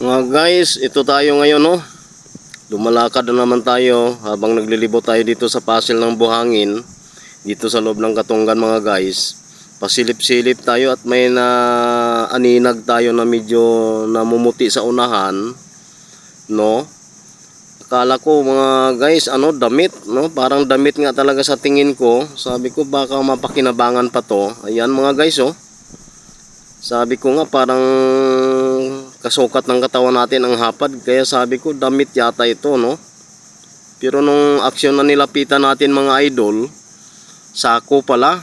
Mga guys, ito tayo ngayon no. Lumalakad na naman tayo habang naglilibot tayo dito sa pasil ng buhangin. Dito sa loob ng katunggan mga guys. Pasilip-silip tayo at may na aninag tayo na medyo namumuti sa unahan. No? Akala ko mga guys, ano, damit, no? Parang damit nga talaga sa tingin ko. Sabi ko baka mapakinabangan pa to. Ayan mga guys, oh. Sabi ko nga parang kasukat ng katawan natin ang hapad. Kaya sabi ko damit yata ito, no? Pero nung aksyon na nilapitan natin mga idol, sako pala.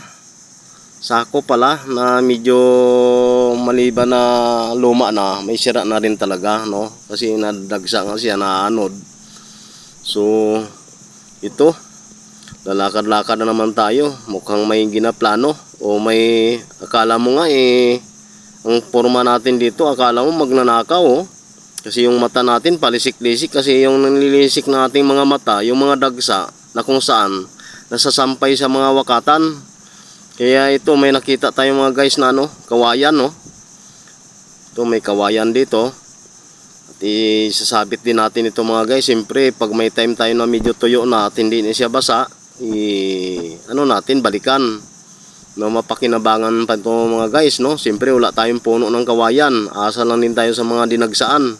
Sako pala na medyo maliban na luma na, may sira na rin talaga, no? Kasi nadagsa nga siya na anod. So, ito, lalakad-lakad na naman tayo. Mukhang may ginaplano o may akala mo nga eh ang forma natin dito akala mo magnanakaw oh. Kasi yung mata natin palisik-lisik kasi yung nanilisik nating mga mata, yung mga dagsa na kung saan nasasampay sa mga wakatan. Kaya ito may nakita tayo mga guys na ano, kawayan no. Ito may kawayan dito. At isasabit din natin ito mga guys. Siyempre pag may time tayo na medyo tuyo na at hindi na siya basa, i ano natin balikan na mapakinabangan pa ito mga guys no? Siyempre wala tayong puno ng kawayan. Asa lang din tayo sa mga dinagsaan.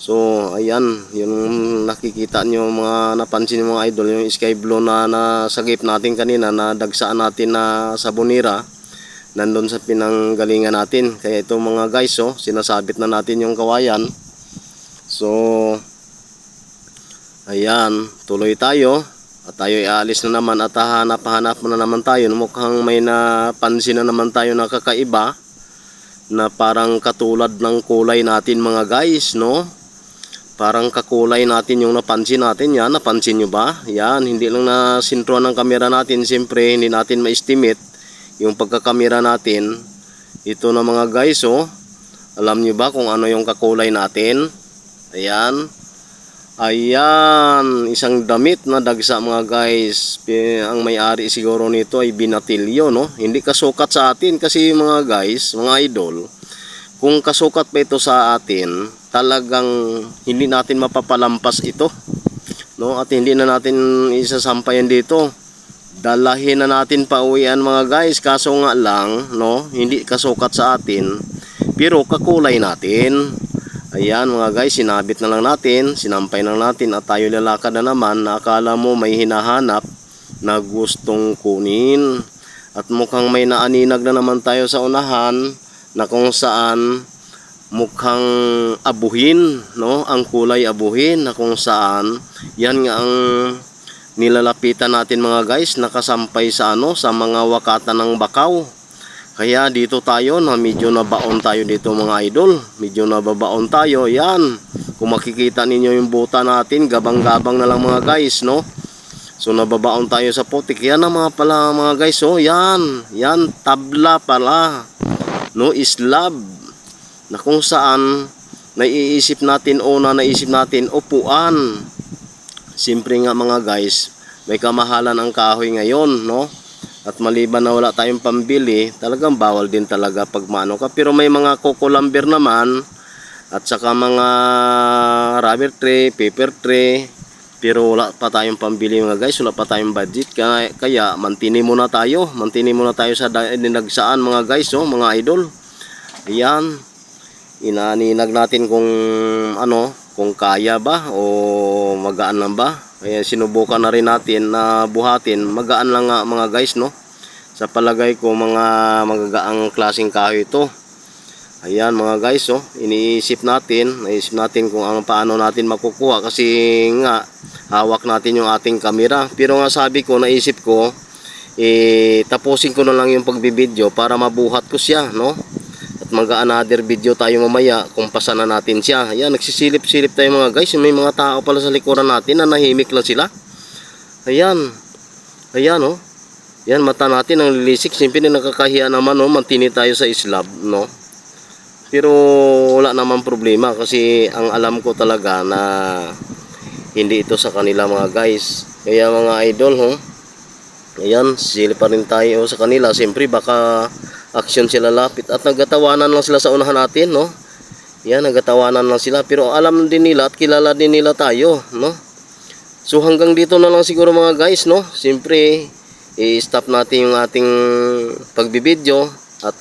So ayan yung nakikita nyo mga napansin nyo mga idol yung sky blue na nasagip natin kanina na dagsaan natin na sabonira nandun sa pinanggalingan natin. Kaya ito mga guys oh, sinasabit na natin yung kawayan. So ayan tuloy tayo at tayo ialis na naman at hahanap-hanap na naman tayo. Mukhang may napansin na naman tayo na kakaiba na parang katulad ng kulay natin mga guys, no? Parang kakulay natin yung napansin natin yan. Napansin nyo ba? Yan, hindi lang na sintro ng kamera natin. Siyempre, hindi natin ma-estimate yung pagkakamera natin. Ito na mga guys, oh. Alam nyo ba kung ano yung kakulay natin? Ayan. Ayan, isang damit na dagsa mga guys. Ang may-ari siguro nito ay binatilyo, no? Hindi kasukat sa atin kasi mga guys, mga idol, kung kasukat pa ito sa atin, talagang hindi natin mapapalampas ito. No? At hindi na natin isasampayan dito. Dalahin na natin pa uwian mga guys, kaso nga lang, no? Hindi kasukat sa atin, pero kakulay natin. Ayan mga guys, sinabit na lang natin, sinampay na natin at tayo lalakad na naman na akala mo may hinahanap na gustong kunin. At mukhang may naaninag na naman tayo sa unahan na kung saan mukhang abuhin, no? Ang kulay abuhin na kung saan yan nga ang nilalapitan natin mga guys nakasampay sa ano sa mga wakatan ng bakaw. Kaya dito tayo na medyo nabaon tayo dito mga idol. Medyo nababaon tayo. Yan. Kung makikita ninyo yung buta natin, gabang-gabang na lang mga guys, no? So nababaon tayo sa putik. Yan na mga pala mga guys, oh. Yan. Yan, tabla pala. No, islab. Na kung saan naiisip natin o na naisip natin upuan. Siyempre nga mga guys, may kamahalan ang kahoy ngayon, no? At maliban na wala tayong pambili, talagang bawal din talaga pag maano ka. Pero may mga kukulamber naman, at saka mga rubber tray, paper tray, pero wala pa tayong pambili mga guys, wala pa tayong budget. Kaya, kaya mantini muna tayo, mantini muna tayo sa dinagsaan mga guys, oh, mga idol. Ayan, inaninag natin kung ano, kung kaya ba o magaan lang ba. Kaya sinubukan na rin natin na buhatin. Magaan lang nga mga guys no. Sa palagay ko mga magagaang klaseng kahoy ito. Ayan mga guys oh, iniisip natin, naisip natin kung ang paano natin makukuha kasi nga hawak natin yung ating kamera. Pero nga sabi ko, naisip ko, eh, tapusin ko na lang yung pagbibideo para mabuhat ko siya, no? At mag-another video tayo mamaya kung pasan na natin siya. Ayan, nagsisilip-silip tayo mga guys. May mga tao pala sa likuran natin na nahimik lang sila. Ayan. Ayan, oh. Yan, mata natin ang lilisik. Siyempre nakakahiya naman, oh. Mantini tayo sa islab, no? Pero wala naman problema kasi ang alam ko talaga na hindi ito sa kanila mga guys. Kaya mga idol, oh. Ayan, sili pa rin tayo sa kanila. Siyempre, baka action sila lapit. At nagatawanan lang sila sa unahan natin, no? Yan, nagatawanan lang sila. Pero alam din nila at kilala din nila tayo, no? So hanggang dito na lang siguro mga guys, no? Siyempre, i-stop natin yung ating pagbibideo at